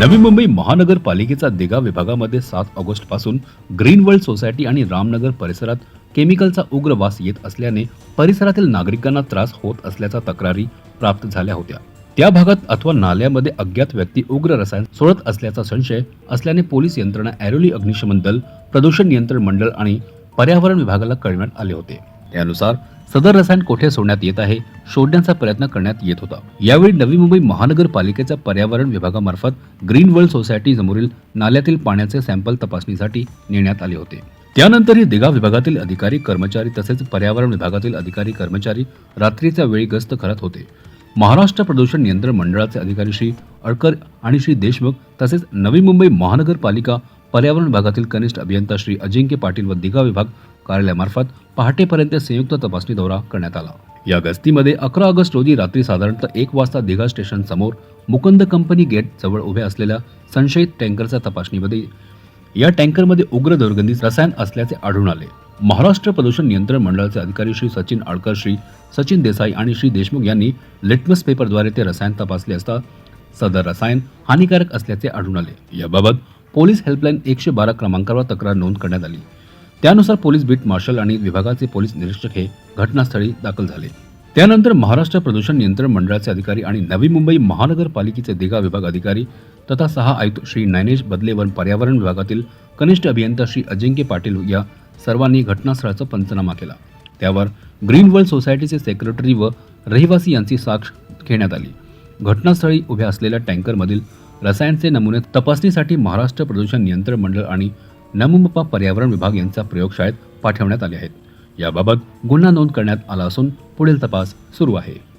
नवी मुंबई महानगरपालिकेचा दिघा विभागामध्ये सात ऑगस्टपासून ग्रीन वर्ल्ड सोसायटी आणि रामनगर परिसरात केमिकलचा उग्र वास येत असल्याने परिसरातील नागरिकांना त्रास होत असल्याच्या तक्रारी प्राप्त झाल्या होत्या. त्या भागात अथवा नाल्यामध्ये अज्ञात व्यक्ती उग्र रसायन सोडत असल्याचा संशय असल्याने पोलीस यंत्रणा ऐरोली अग्निशमन दल प्रदूषण नियंत्रण मंडळ आणि पर्यावरण विभागाला कळवण्यात आले होते. त्यानुसार सदर रसायन कोठे सोडण्यात येत आहे शोधण्याचा प्रयत्न करण्यात येत होता. यावेळी नवी मुंबई महानगरपालिकेच्या पर्यावरण विभागामार्फत ग्रीन वर्ल्ड सोसायटी समोरील नाल्यातील पाण्याचे सॅम्पल तपासणीसाठी नेण्यात आले होते. त्यानंतरही दिघा विभागातील अधिकारी कर्मचारी तसेच पर्यावरण विभागातील अधिकारी कर्मचारी रात्रीच्या वेळी गस्त करत होते. महाराष्ट्र प्रदूषण नियंत्रण मंडळाचे अधिकारी श्री अडकर आणि श्री देशमुख तसेच नवी मुंबई महानगरपालिका पर्यावरण विभागातील कनिष्ठ अभियंता श्री अजिंक्य पाटील व दिघा विभाग कार्यालयामार्फत पहाटेपर्यंत संयुक्त तपासणी दौरा करण्यात आला. या गस्तीमध्ये अकरा ऑगस्ट रोजी रात्री साधारणतः एक वाजता दिघा स्टेशन समोर मुकुंद कंपनी गेट जवळ उभे असलेल्या संशयित टँकरच्या तपासणीमध्ये या टँकरमध्ये उग्र दुर्गंधी रसायन असल्याचे आढळून आले. महाराष्ट्र प्रदूषण नियंत्रण मंडळाचे अधिकारी श्री सचिन आडकर श्री सचिन देसाई आणि श्री देशमुख यांनी लिटमस पेपरद्वारे ते रसायन तपासले असता सदर रसायन हानिकारक असल्याचे आढळून आले. याबाबत पोलीस हेल्पलाईन एकशे बारा क्रमांकावर तक्रार नोंद करण्यात आली. त्यानुसार पोलीस बीट मार्शल आणि विभागाचे पोलीस निरीक्षक हे घटनास्थळी दाखल झाले. त्यानंतर महाराष्ट्र प्रदूषण नियंत्रण मंडळाचे अधिकारी आणि नवी मुंबई महानगरपालिकेचे दिगा विभाग अधिकारी तथा सहा आयुक्त श्री नैनेश बदले वन पर्यावरण विभागातील कनिष्ठ अभियंता श्री अजिंक्य पाटील या सर्वांनी घटनास्थळाचा पंचनामा केला. त्यावर ग्रीन वर्ल्ड सोसायटीचे सेक्रेटरी व रहिवासी यांची साक्ष घेण्यात आली. घटनास्थळी उभ्या असलेल्या टँकरमधील रसायनचे नमुने तपासणीसाठी महाराष्ट्र प्रदूषण नियंत्रण मंडळ आणि नमुमपा पर्यावरण विभाग यांच्या प्रयोगशाळेत पाठवण्यात आले आहेत. याबाबत गुन्हा नोंद करण्यात आला असून पुढील तपास सुरू आहे.